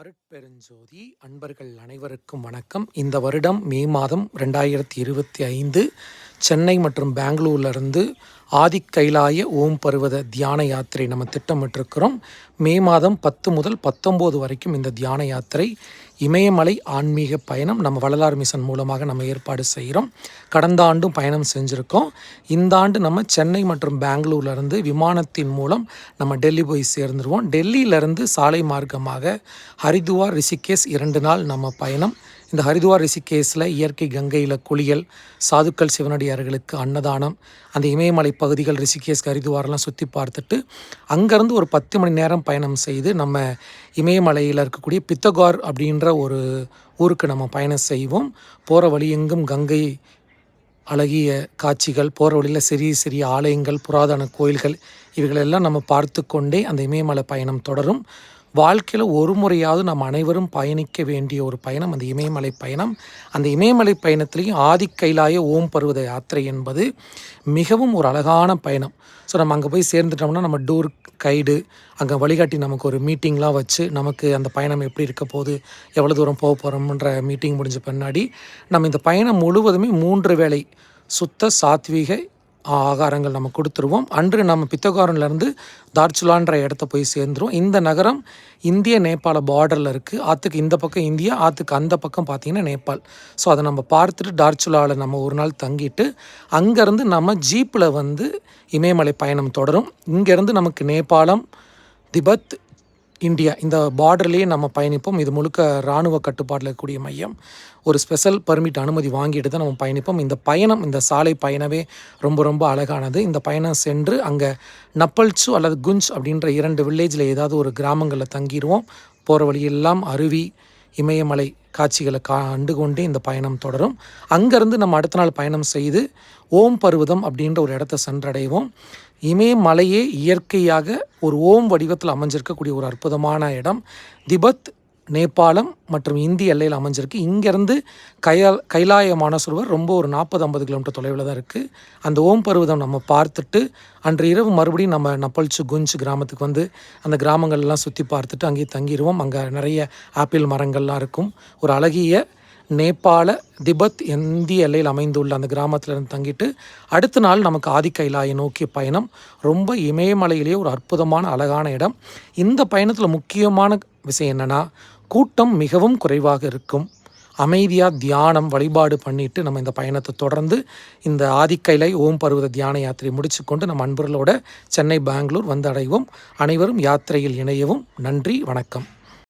அருட்பெருஞ்சோதி அன்பர்கள் அனைவருக்கும் வணக்கம். இந்த வருடம் மே மாதம் ரெண்டாயிரத்தி இருபத்தி ஐந்து சென்னை மற்றும் பெங்களூர்லேருந்து ஆதிக்கைலாய ஓம் பருவத தியான யாத்திரை நம்ம திட்டமிட்டிருக்கிறோம். மே மாதம் பத்து முதல் பத்தொம்போது வரைக்கும் இந்த தியான யாத்திரை இமயமலை ஆன்மீக பயணம் நம்ம வள்ளலார் மிஷன் மூலமாக நம்ம ஏற்பாடு செய்கிறோம். கடந்த ஆண்டும் பயணம் செஞ்சுருக்கோம். இந்த ஆண்டு நம்ம சென்னை மற்றும் பெங்களூர்லேருந்து விமானத்தின் மூலம் நம்ம டெல்லி போய் சேர்ந்துருவோம். டெல்லியிலேருந்து சாலை மார்க்கமாக ஹரித்துவார் ரிஷிகேஷ் இரண்டு நாள் நம்ம பயணம் இந்த ஹரிதுவார் ரிஷிகேஸில் இயற்கை கங்கையில் குளியல் சாதுக்கள் சிவனடியார்களுக்கு அன்னதானம் அந்த இமயமலை பகுதிகள் ரிஷிகேஸ் ஹரித்துவாரெலாம் சுற்றி பார்த்துட்டு அங்கேருந்து ஒரு பத்து மணி நேரம் பயணம் செய்து நம்ம இமயமலையில் இருக்கக்கூடிய பித்தகார் அப்படின்ற ஒரு ஊருக்கு நம்ம பயணம் செய்வோம். போகிற வழி எங்கும் கங்கை அழகிய காட்சிகள் போகிற வழியில் சிறிய சிறிய ஆலயங்கள் புராதன கோயில்கள் இவைகளெல்லாம் நம்ம பார்த்து கொண்டே அந்த இமயமலை பயணம் தொடரும். வாழ்க்கையில் ஒரு முறையாவது நாம் அனைவரும் பயணிக்க வேண்டிய ஒரு பயணம் அந்த இமயமலை பயணம். அந்த இமயமலை பயணத்துலேயும் ஆதி கைலாய ஓம் பருவத யாத்திரை என்பது மிகவும் ஒரு அழகான பயணம். ஸோ நம்ம அங்கே போய் சேர்ந்துட்டோம்னா நம்ம டூர் கைடு அங்கே வழிகாட்டி நமக்கு ஒரு மீட்டிங்லாம் வச்சு நமக்கு அந்த பயணம் எப்படி இருக்க போகுது எவ்வளோ தூரம் போக போகிறோம்ன்ற மீட்டிங் முடிஞ்ச பின்னாடி நம்ம இந்த பயணம் முழுவதுமே மூன்று வேளை சுத்த சாத்வீக ஆகாரங்கள் நம்ம கொடுத்துருவோம். அன்று நம்ம பித்தகாரன்லேருந்து தார்ச்சுலான்ற இடத்த போய் சேர்ந்துருவோம் இந்த நகரம் இந்திய நேபாள பார்டரில் இருக்குது ஆற்றுக்கு இந்த பக்கம் இந்தியா ஆற்றுக்கு அந்த பக்கம் பார்த்திங்கன்னா நேபாள். ஸோ அதை நம்ம பார்த்துட்டு டார்ச்சுலாவில் நம்ம ஒரு நாள் தங்கிட்டு அங்கேருந்து நம்ம ஜீப்பில் வந்து இமயமலை பயணம் தொடரும். இங்கேருந்து நமக்கு நேபாளம் திபெத் இந்தியா இந்த பார்டர்லேயே நம்ம பயணிப்போம். இது முழுக்க இராணுவ கட்டுப்பாட்டில் இருக்கக்கூடிய மையம். ஒரு ஸ்பெஷல் பர்மிட் அனுமதி வாங்கிட்டு தான் நம்ம பயணிப்போம். இந்த பயணம் இந்த சாலை பயணமே ரொம்ப ரொம்ப அழகானது. இந்த பயணம் சென்று அங்கே நப்பல்ச்சு அல்லது குஞ்ச் அப்படின்ற இரண்டு வில்லேஜில் ஏதாவது ஒரு கிராமங்களில் தங்கிடுவோம் போகிற வழியெல்லாம் அருவி இமயமலை காட்சிகளை கண்டு கொண்டே இந்த பயணம் தொடரும். அங்கேருந்து நம்ம அடுத்த நாள் பயணம் செய்து ஓம் பருவதம் அப்படின்ற ஒரு இடத்த சென்றடைவோம். இமயமலையே இயற்கையாக ஒரு ஓம் வடிவத்தில் அமைஞ்சிருக்கக்கூடிய ஒரு அற்புதமான இடம். திபத் நேபாளம் மற்றும் இந்திய எல்லையில் அமைஞ்சிருக்கு. இங்கேருந்து கையால் கைலாய மானசரோவர் ரொம்ப ஒரு நாற்பது ஐம்பது கிலோமீட்டர் தொலைவில் தான் இருக்குது அந்த ஓம் பருவதம் நம்ம பார்த்துட்டு அன்று இரவு மறுபடியும் நம்ம நப்பல்ச்சு குஞ்சு கிராமத்துக்கு வந்து அந்த கிராமங்கள்லாம் சுற்றி பார்த்துட்டு அங்கேயே தங்கிடுவோம் அங்கே நிறைய ஆப்பிள் மரங்கள்லாம் இருக்கும். ஒரு அழகிய நேபாள திபெத் இந்திய எல்லையில் அமைந்துள்ள அந்த கிராமத்தில் இருந்து தங்கிட்டு அடுத்த நாள் நமக்கு ஆதிக்கைலாயை நோக்கிய பயணம். ரொம்ப இமயமலையிலேயே ஒரு அற்புதமான அழகான இடம். இந்த பயணத்தில் முக்கியமான விஷயம் என்னென்னா கூட்டம் மிகவும் குறைவாக இருக்கும். அமைதியாக தியானம் வழிபாடு பண்ணிட்டு நம்ம இந்த பயணத்தை தொடர்ந்து இந்த ஆதிக்கைலை ஓம் பருவத தியான யாத்திரை முடிச்சு கொண்டு நம்ம அன்பர்களோட சென்னை பெங்களூர் வந்தடைவோம் அனைவரும் யாத்திரையில் இணையவும். நன்றி வணக்கம்.